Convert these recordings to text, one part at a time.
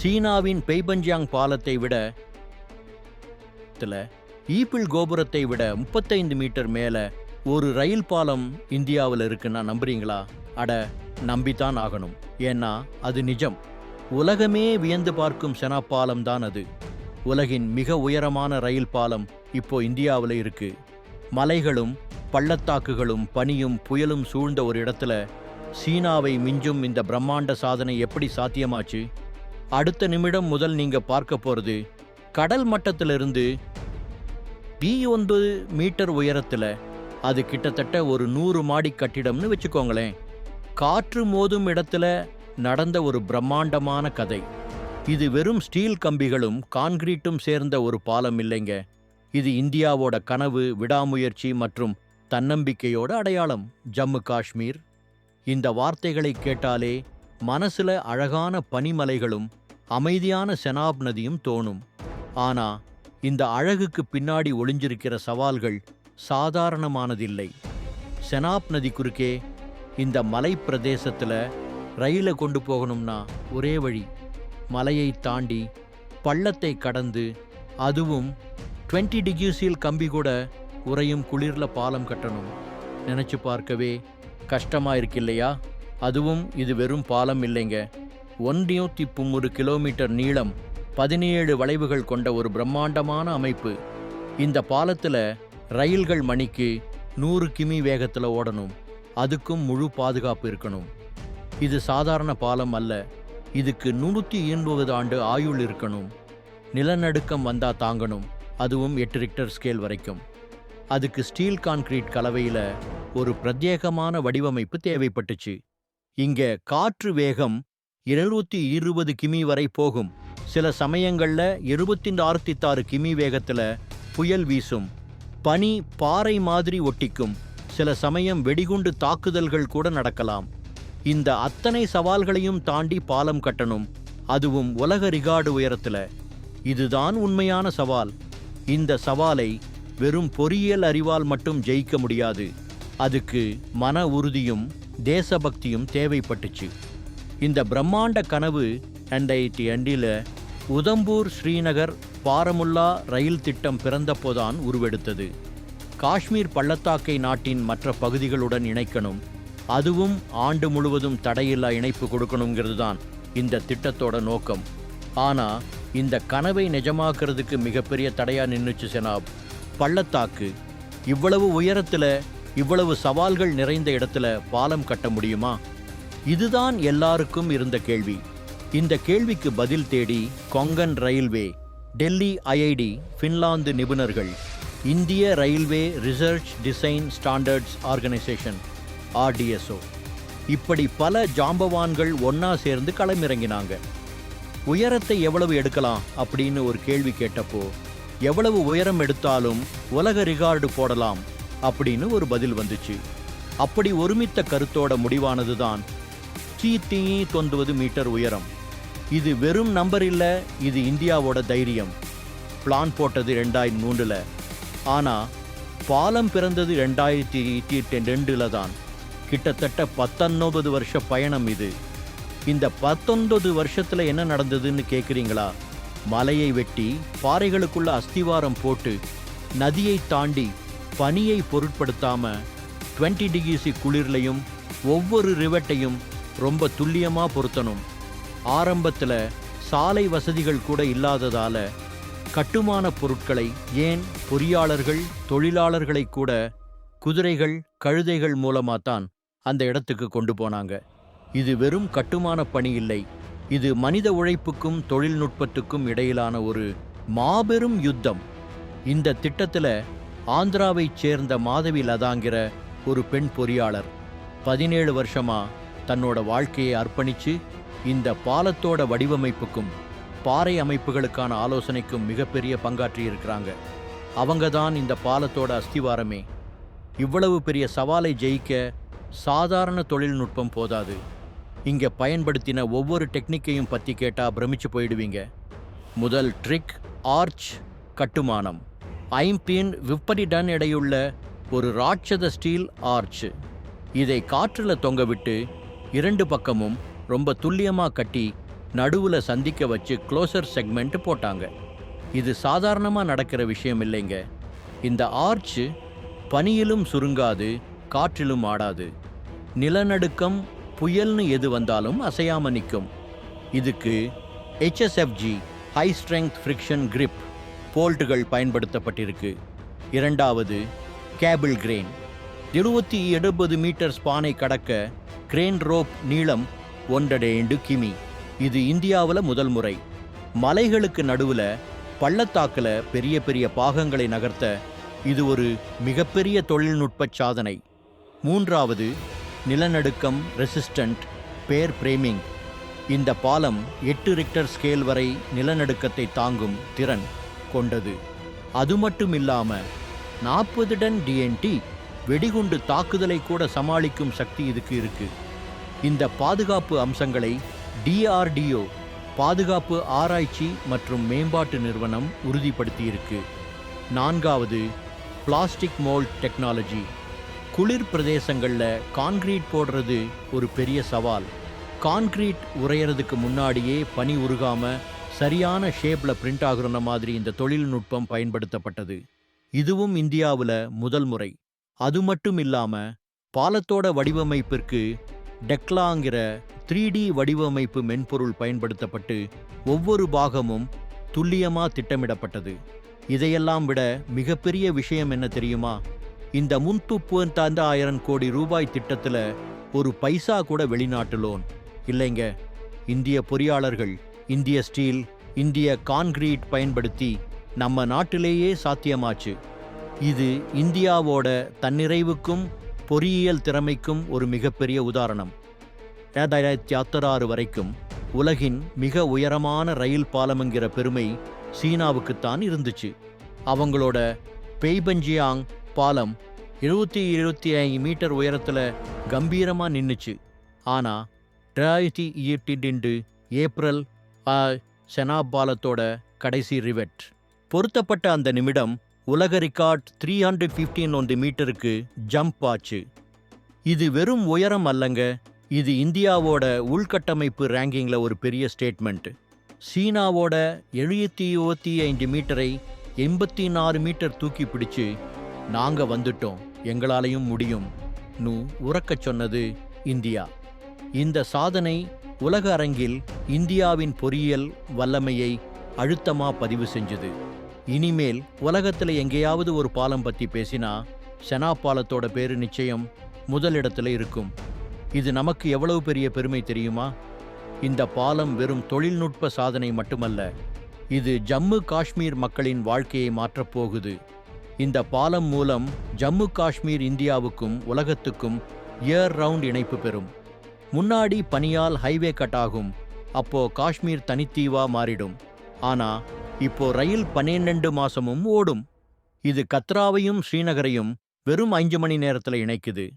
சீனாவின் பெய்பஞ்சியாங் பாலத்தை விட ஈப்பிள் கோபுரத்தை விட முப்பத்தைந்து மீட்டர் மேல ஒரு ரயில் பாலம் இந்தியாவில் இருக்குன்னா நம்புறீங்களா? அட நம்பித்தான் ஆகணும். ஏன்னா அது நிஜம். உலகமே வியந்து பார்க்கும் செனா பாலம் தான் அது. உலகின் மிக உயரமான ரயில் பாலம் இப்போ இந்தியாவில் இருக்கு. மலைகளும் பள்ளத்தாக்குகளும் பனியும் புயலும் சூழ்ந்த ஒரு இடத்துல சீனாவை மிஞ்சும் இந்த பிரம்மாண்ட சாதனை எப்படி சாத்தியமாச்சு? அடுத்த நிமிடம் முதல் நீங்க பார்க்க போறது கடல் மட்டத்திலிருந்து பி ஒன்பது மீட்டர் உயரத்துல. அது கிட்டத்தட்ட ஒரு நூறு மாடி கட்டிடம்னு வச்சுக்கோங்களேன். காற்று மோதும் இடத்துல நடந்த ஒரு பிரம்மாண்டமான கதை. இது வெறும் ஸ்டீல் கம்பிகளும் கான்கிரீட்டும் சேர்ந்த ஒரு பாலம் இல்லைங்க. இது இந்தியாவோட கனவு விடாமுயற்சி மற்றும் தன்னம்பிக்கையோட அடையாளம். ஜம்மு காஷ்மீர். இந்த வார்த்தைகளை கேட்டாலே மனசுல அழகான பனிமலைகளும் அமைதியான செனாப் நதியும் தோணும். ஆனா இந்த அழகுக்கு பின்னாடி ஒளிஞ்சிருக்கிற சவால்கள் சாதாரணமானதில்லை. செனாப் நதி குறுக்கே இந்த மலை பிரதேசத்துல ரயிலை கொண்டு போகணும்னா ஒரே வழி. மலையை தாண்டி பள்ளத்தை கடந்து அதுவும் 20 டிகிரிஸில் கம்பி கூட உறையும் குளிர்ல பாலம் கட்டணும். நினைச்சு பார்க்கவே கஷ்டமா இருக்கு இல்லையா அதுவும் இது வெறும் பாலம் இல்லைங்க. ஒன்றியும் திப்பும் ஒரு கிலோமீட்டர் நீளம் பதினேழு வளைவுகள் கொண்ட ஒரு பிரம்மாண்டமான அமைப்பு. இந்த பாலத்தில் ரயில்கள் மணிக்கு நூறு கிமி வேகத்தில் ஓடணும். அதுக்கும் முழு பாதுகாப்பு இருக்கணும். இது சாதாரண பாலம் அல்ல. இதுக்கு நூற்றி எண்பது ஆண்டு ஆயுள் இருக்கணும். நிலநடுக்கம் வந்தா தாங்கணும். அதுவும் எட்டு ரிக்டர் ஸ்கேல் வரைக்கும். அதுக்கு ஸ்டீல் கான்கிரீட் கலவையில் ஒரு பிரத்யேகமான வடிவமைப்பு தேவைப்பட்டுச்சு. இங்கே காற்று வேகம் இருநூத்தி இருபது கிமி வரை போகும். சில சமயங்களில் இருபத்தி ஆறு கிமி வேகத்தில் புயல் வீசும். பனி பாறை மாதிரி ஒட்டிக்கும். சில சமயம் வெடிகுண்டு தாக்குதல்கள் கூட நடக்கலாம். இந்த அத்தனை சவால்களையும் தாண்டி பாலம் கட்டணும். அதுவும் உலக ரிகார்டு உயரத்தில். இதுதான் உண்மையான சவால். இந்த சவாலை வெறும் பொறியியல் அறிவால் மட்டும் ஜெயிக்க முடியாது. அதுக்கு மன உறுதியும் தேசபக்தியும் தேவைப்பட்டுச்சு. இந்த பிரம்மாண்ட கனவு ரெண்டாயிரத்தி ரெண்டில் உதம்பூர் ஸ்ரீநகர் பாரமுல்லா ரயில் திட்டம் பிறந்தப்போதான் உருவெடுத்தது. காஷ்மீர் பள்ளத்தாக்கை நாட்டின் மற்ற பகுதிகளுடன் இணைக்கணும். அதுவும் ஆண்டு முழுவதும் தடையில்லா இணைப்பு கொடுக்கணுங்கிறது தான் இந்த திட்டத்தோட நோக்கம். ஆனால் இந்த கனவை நிஜமாக்குறதுக்கு மிகப்பெரிய தடையாக நின்றுச்சு செனாப். பள்ளத்தாக்கு இவ்வளவு உயரத்தில் இவ்வளவு சவால்கள் நிறைந்த இடத்துல பாலம் கட்ட முடியுமா? இதுதான் எல்லாருக்கும் இருந்த கேள்வி. இந்த கேள்விக்கு பதில் தேடி Konkan railway Delhi IIT Finland நிபுணர்கள் இந்திய railway research design standards organisation RDSO. இப்படி பல ஜாம்பவான்கள் ஒன்னா சேர்ந்து களமிறங்கினாங்க. உயரத்தை எவ்வளவு எடுக்கலாம் அப்படின்னு ஒரு கேள்வி கேட்டப்போ எவ்வளவு உயரம் எடுத்தாலும் உலக ரிகார்டு போடலாம் அப்படின்னு ஒரு பதில் வந்துச்சு. அப்படி ஒருமித்த கருத்தோட முடிவானதுதான் கீர்த்தி தொண்டுவது மீட்டர் உயரம். இது வெறும் நம்பர் இல்லை இது இந்தியாவோட தைரியம். பிளான் போட்டது ரெண்டாயிரத்தி மூன்றில் ஆனால் பாலம் பிறந்தது ரெண்டாயிரத்தி ரெண்டில் தான். கிட்டத்தட்ட பத்தொன்பது வருஷ பயணம் இது. இந்த பத்தொன்பது வருஷத்தில் என்ன நடந்ததுன்னு கேட்குறீங்களா மலையை வெட்டி பாறைகளுக்குள்ள அஸ்திவாரம் போட்டு நதியை தாண்டி பனியை பொருட்படுத்தாம 20 டிகிரி குளிர்லையும் ஒவ்வொரு ரிவட்டையும் ரொம்ப துல்லியமாக பொருத்தணும். ஆரம்பத்தில் சாலை வசதிகள் கூட இல்லாததால் கட்டுமான பொருட்களை ஏன் பொறியாளர்கள் தொழிலாளர்களை கூட குதிரைகள் கழுதைகள் மூலமாக தான் அந்த இடத்துக்கு கொண்டு போனாங்க. இது வெறும் கட்டுமான பணி இல்லை. இது மனித உழைப்புக்கும் தொழில்நுட்பத்துக்கும் இடையிலான ஒரு மாபெரும் யுத்தம். இந்த திட்டத்தில் ஆந்திராவைச் சேர்ந்த மாதவி லதாங்கிற ஒரு பெண் பொறியாளர். பதினேழு வருஷமாக தன்னோட வாழ்க்கையை அர்ப்பணிச்சு இந்த பாலத்தோட வடிவமைப்புக்கும் பாறை அமைப்புகளுக்கான ஆலோசனைக்கும் மிகப்பெரிய பங்காற்றி இருக்கிறாங்க அவங்க தான் இந்த பாலத்தோட அஸ்திவாரமே. இவ்வளவு பெரிய சவாலை ஜெயிக்க சாதாரண தொழில்நுட்பம் போதாது. இங்கே பயன்படுத்தின ஒவ்வொரு டெக்னிக்கையும் பற்றி கேட்டால் பிரமிச்சு போயிடுவீங்க. முதல் ட்ரிக் ஆர்ச் கட்டுமானம். ஐம்பின் விப்படி டன் எடையுள்ள ஒரு ராட்சத ஸ்டீல் ஆர்ச். இதை காற்றில் தொங்கவிட்டு இரண்டு பக்கமும் ரொம்ப துல்லியமாக கட்டி நடுவில் சந்திக்க வச்சு க்ளோசர் செக்மெண்ட் போட்டாங்க. இது சாதாரணமாக நடக்கிற விஷயம் இல்லைங்க. இந்த ஆர்ச் பனியிலும் சுருங்காது காற்றிலும் ஆடாது. நிலநடுக்கம் புயல்னு எது வந்தாலும் அசையாம நிற்கும். இதுக்கு HSFG high strength friction grip போல்ட்டுகள் பயன்படுத்தப்பட்டிருக்கு. இரண்டாவது கேபிள் கிரெயின் இருபத்தி எழுபது மீட்டர் ஸ்பானை கடக்க கிரேன் ரோப் நீளம் ஒன்றடைண்டு கிமி. இது இந்தியாவில் முதல் முறை. மலைகளுக்கு நடுவில் பள்ளத்தாக்கில் பெரிய பெரிய பாகங்களை நகர்த்த இது ஒரு மிகப்பெரிய தொழில்நுட்ப சாதனை. மூன்றாவது நிலநடுக்கம் ரெசிஸ்டன்ட் பேர் பிரேமிங். இந்த பாலம் எட்டு ரிக்டர் ஸ்கேல் வரை நிலநடுக்கத்தை தாங்கும் திறன் கொண்டது. அது மட்டும் இல்லாமல் நாற்பது டன் டிஎன்டி வெடிகுண்டு தாக்குதலை கூட சமாளிக்கும் சக்தி இதுக்கு இருக்கு. இந்த பாதுகாப்பு அம்சங்களை டிஆர்டிஓ பாதுகாப்பு ஆராய்ச்சி மற்றும் மேம்பாட்டு நிறுவனம் உறுதிப்படுத்தியிருக்கு. நான்காவது பிளாஸ்டிக் மோல்ட் டெக்னாலஜி. குளிர் பிரதேசங்களில் கான்கிரீட் போடுறது ஒரு பெரிய சவால். கான்கிரீட் உரையிறதுக்கு முன்னாடியே பனி உருகாம சரியான ஷேப்பில் பிரிண்ட் ஆகுற மாதிரி இந்த தொழில்நுட்பம் பயன்படுத்தப்பட்டது. இதுவும் இந்தியாவில் முதல் முறை. அது மட்டும் இல்லாம பாலத்தோட வடிவமைப்பிற்கு டெக்லாங்கிற த்ரீ டி வடிவமைப்பு மென்பொருள் பயன்படுத்தப்பட்டு ஒவ்வொரு பாகமும் துல்லியமா திட்டமிடப்பட்டது. இதையெல்லாம் விட மிகப்பெரிய விஷயம் என்ன தெரியுமா? இந்த முன்துப்புவந்தாந்த ஆயிரம் கோடி ரூபாய் திட்டத்தில் ஒரு பைசா கூட வெளிநாட்டு லோன் இல்லைங்க இந்திய பொறியாளர்கள் இந்திய ஸ்டீல் இந்திய கான்கிரீட் பயன்படுத்தி நம்ம நாட்டிலேயே சாத்தியமாச்சு. இது இந்தியாவோட தன்னிறைவுக்கும் பொறியியல் திறமைக்கும் ஒரு மிகப்பெரிய உதாரணம். ஏதாயிரத்தி அத்தராறு வரைக்கும் உலகின் மிக உயரமான ரயில் பாலம்ங்கிற பெருமை சீனாவுக்குத்தான் இருந்துச்சு. அவங்களோட பெய்பஞ்சியாங் பாலம் இருபத்தி இருபத்தி ஐந்து மீட்டர் உயரத்தில் கம்பீரமாக நின்றுச்சு ஆனால் ரெண்டாயிரத்தி எட்டு ஏப்ரல் ஆ, செனா பாலத்தோட கடைசி ரிவெட். பொருத்தப்பட்ட அந்த நிமிடம் உலக ரெக்கார்ட் த்ரீ ஹண்ட்ரட் ஃபிஃப்டீன் ஒன்று மீட்டருக்கு ஜம்ப் ஆச்சு. இது வெறும் உயரம் அல்லங்க இது இந்தியாவோட உள்கட்டமைப்பு ரேங்கிங்கில் ஒரு பெரிய ஸ்டேட்மெண்ட் சீனாவோட எழுபத்தி இருபத்தி ஐந்து மீட்டரை எண்பத்தி நாலு மீட்டர் தூக்கி பிடிச்சு நாங்கள் வந்துட்டோம். எங்களாலையும் முடியும். நு உறக்கச் சொன்னது இந்தியா. இந்த சாதனை உலக அரங்கில் இந்தியாவின் பொறியியல் வல்லமையை அழுத்தமாக பதிவு செஞ்சது. இனிமேல் உலகத்தில் எங்கேயாவது ஒரு பாலம் பற்றி பேசினா செனா பாலத்தோட பேரு நிச்சயம் முதலிடத்தில் இருக்கும். இது நமக்கு எவ்வளவு பெரிய பெருமை தெரியுமா? இந்த பாலம் வெறும் தொழில்நுட்ப சாதனை மட்டுமல்ல இது ஜம்மு காஷ்மீர் மக்களின் வாழ்க்கையை மாற்றப் போகுது. இந்த பாலம் மூலம் ஜம்மு காஷ்மீர் இந்தியாவுக்கும் உலகத்துக்கும் இயர் ரவுண்ட் இணைப்பு பெறும். முன்னாடி பனியால் ஹைவே கட் ஆகும் அப்போ காஷ்மீர் தனித்தீவா மாறிடும். ஆனா இப்போ ரயில் பன்னிரெண்டு மாசமும் ஓடும். இது கத்ராவையும் ஸ்ரீநகரையும் வெறும் அஞ்சு மணி நேரத்தில் இணைக்குது.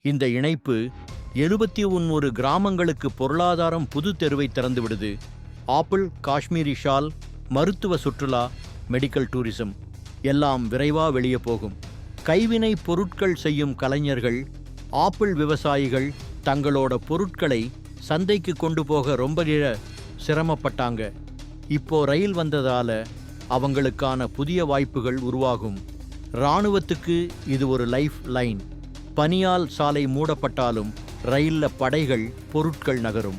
இந்த இணைப்பு எழுபத்தி ஒன்னொரு கிராமங்களுக்கு பொருளாதாரம் புது தெருவை திறந்து விடுது. ஆப்பிள் காஷ்மீரி ஷால் மருத்துவ சுற்றுலா மெடிக்கல் டூரிசம் எல்லாம் விரைவா வெளியே போகும். கைவினை பொருட்கள் செய்யும் கலைஞர்கள் ஆப்பிள் விவசாயிகள் தங்களோட பொருட்களை சந்தைக்கு கொண்டு போக ரொம்ப நிற- சிரமப்பட்டாங்க. இப்போ ரயில் வந்ததால அவங்களுக்கான புதிய வாய்ப்புகள் உருவாகும். இராணுவத்துக்கு இது ஒரு லைஃப் லைன். பனியால் சாலை மூடப்பட்டாலும் ரயில்ல படைகள் பொருட்கள் நகரும்.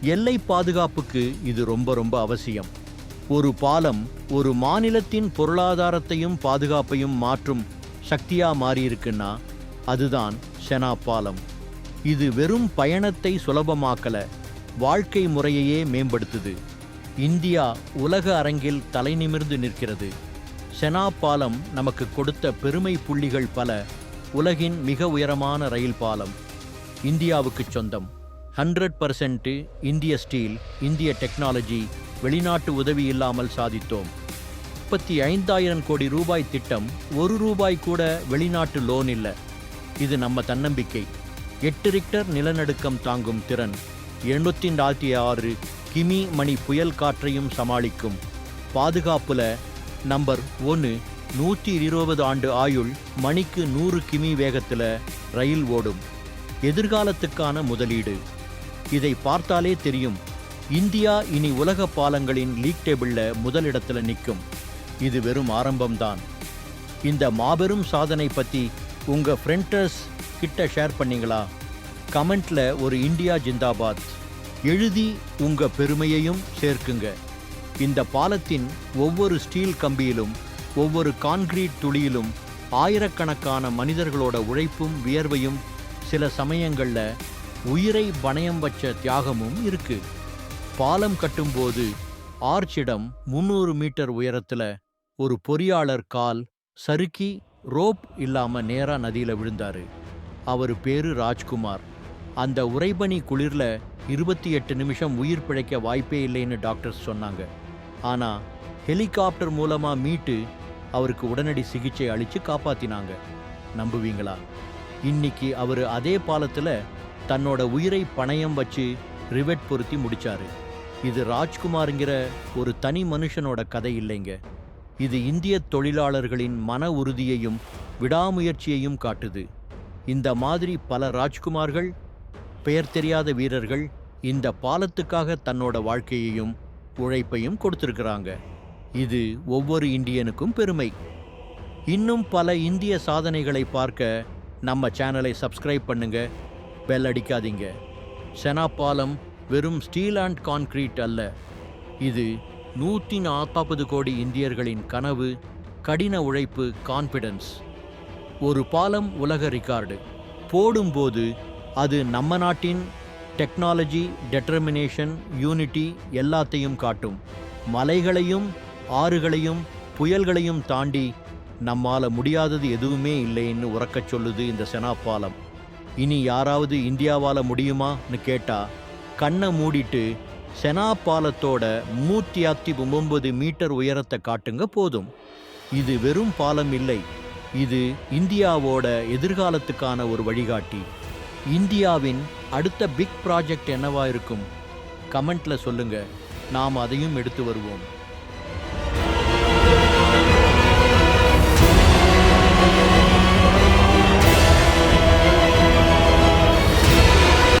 எல்லை பாதுகாப்புக்கு இது ரொம்ப ரொம்ப அவசியம். ஒரு பாலம் ஒரு மாநிலத்தின் பொருளாதாரத்தையும் பாதுகாப்பையும் மாற்றும் சக்தியாக மாறியிருக்குன்னா அதுதான் செனா பாலம். இது வெறும் பயணத்தை சுலபமாக்கல வாழ்க்கை முறையையே மேம்படுத்துது. இந்தியா உலக அரங்கில் தலைநிமிர்ந்து நிற்கிறது. செனா பாலம் நமக்கு கொடுத்த பெருமை புள்ளிகள் பல உலகின் மிக உயரமான ரயில் பாலம். இந்தியாவுக்கு சொந்தம். ஹண்ட்ரட் பர்சன்ட் இந்திய ஸ்டீல் இந்திய டெக்னாலஜி வெளிநாட்டு உதவி இல்லாமல் சாதித்தோம். முப்பத்தி ஐந்தாயிரம் கோடி ரூபாய் திட்டம் ஒரு ரூபாய் கூட வெளிநாட்டு லோன் இல்லை. இது நம்ம தன்னம்பிக்கை. எட்டு ரிக்டர் நிலநடுக்கம் தாங்கும் திறன். எண்ணூற்றி நாற்பத்தி ஆறு கிமி மணி புயல் காற்றையும் சமாளிக்கும். பாதுகாப்புல நம்பர் ஒன்று நூற்றி இருபது ஆண்டு ஆயுள் மணிக்கு நூறு கிமி வேகத்தில் ரயில் ஓடும். எதிர்காலத்துக்கான முதலீடு. இதை பார்த்தாலே தெரியும். இந்தியா இனி உலக பாலங்களின் லீக் டேபிளில் முதலிடத்தில் நிற்கும். இது வெறும் ஆரம்பம்தான். இந்த மாபெரும் சாதனை பற்றி உங்கள் ஃப்ரெண்டர்ஸ் கிட்ட ஷேர் பண்ணீங்களா? கமெண்ட்ல ஒரு இந்தியா ஜிந்தாபாத். எழுதி உங்க பெருமையையும் சேர்க்குங்க. இந்த பாலத்தின் ஒவ்வொரு ஸ்டீல் கம்பியிலும் ஒவ்வொரு கான்கிரீட் துளியிலும் ஆயிரக்கணக்கான மனிதர்களோட உழைப்பும் வியர்வையும் சில சமயங்களில் உயிரை பணயம் வச்ச தியாகமும் இருக்கு. பாலம் கட்டும்போது ஆர்ச்சிடம் முந்நூறு மீட்டர் உயரத்தில் ஒரு பொறியாளர் கால் சறுக்கி ரோப் இல்லாமல் நேராக நதியில் விழுந்தாரு. அவர் பேரு ராஜ்குமார். அந்த உறைபனி குளிரில் இருபத்தி எட்டு நிமிஷம் உயிர் பிழைக்க வாய்ப்பே இல்லைன்னு டாக்டர்ஸ் சொன்னாங்க. ஆனால் ஹெலிகாப்டர் மூலமாக மீட்டு அவருக்கு உடனடி சிகிச்சை அளித்து காப்பாற்றினாங்க நம்புவீங்களா? இன்னைக்கு அவர் அதே பாலத்தில் தன்னோட உயிரை பணயம் வச்சு ரிவெட் பொருத்தி முடிச்சாரு. இது ராஜ்குமாருங்கிற ஒரு தனி மனுஷனோட கதை இல்லைங்க. இது இந்திய தொழிலாளர்களின் மன உறுதியையும் விடாமுயற்சியையும் காட்டுது. இந்த மாதிரி பல ராஜ்குமார்கள் பெயர் தெரியாத வீரர்கள் இந்த பாலத்துக்காக தன்னோட வாழ்க்கையையும் உழைப்பையும் கொடுத்திருக்கிறாங்க. இது ஒவ்வொரு இந்தியனுக்கும் பெருமை. இன்னும் பல இந்திய சாதனைகளை பார்க்க நம்ம சேனலை சப்ஸ்கிரைப் பண்ணுங்க. பெல் அடிக்காதீங்க. செனா பாலம் வெறும் ஸ்டீல் அண்ட் கான்கிரீட் அல்ல. இது நூற்றி நாற்பது கோடி இந்தியர்களின் கனவு கடின உழைப்பு கான்ஃபிடன்ஸ் ஒரு பாலம் உலக ரிகார்டு போடும்போது அது நம்ம நாட்டின் டெக்னாலஜி டெட்டர்மினேஷன் யூனிட்டி எல்லாத்தையும் காட்டும். மலைகளையும் ஆறுகளையும் புயல்களையும் தாண்டி நம்மால் முடியாதது எதுவுமே இல்லைன்னு உறக்கச் சொல்லுது இந்த செனாப்பாலம். இனி யாராவது இந்தியாவால் முடியுமான்னு கேட்டா கண்ணை மூடிட்டு செனாப்பாலத்தோட நூற்றி அத்தி ஒம்பது மீட்டர் உயரத்தை காட்டுங்க போதும். இது வெறும் பாலம் இல்லை. இது இந்தியாவோட எதிர்காலத்துக்கான ஒரு வழிகாட்டி. இந்தியாவின் அடுத்த பிக் ப்ராஜெக்ட் என்னவா இருக்கும் கமெண்ட்ல சொல்லுங்க. நாம் அதையும் எடுத்து வருவோம்.